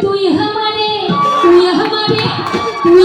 তুই হামারে তুই হামারে তুই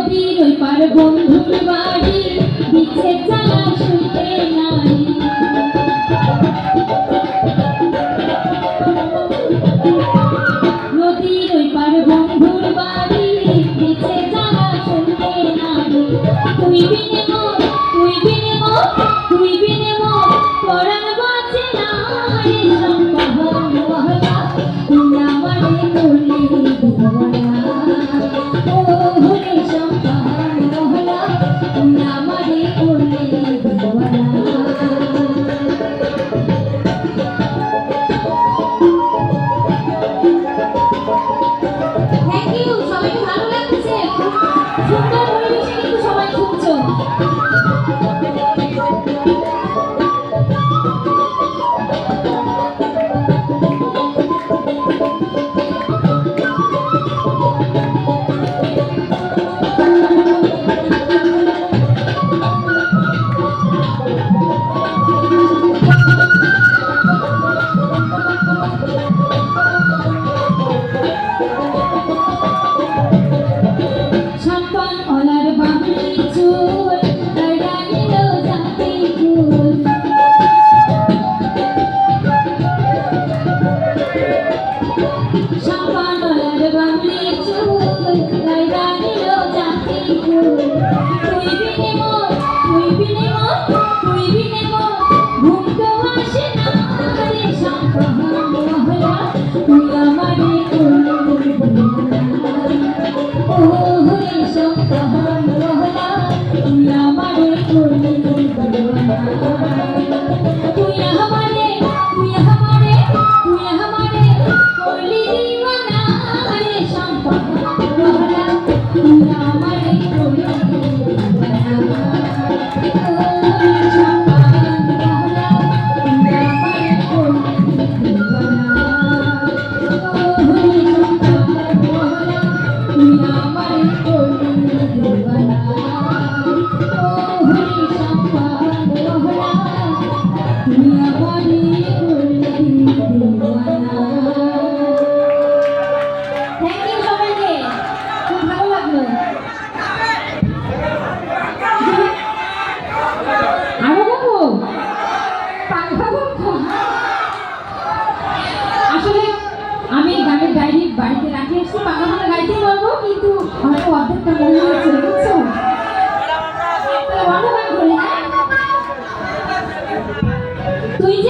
নদীর ওই পার বন্ধুর বাড়ি। বিচ্ছে চালা শুতে নাই। তুই বিনে মন তুই বিনে মন তুই যে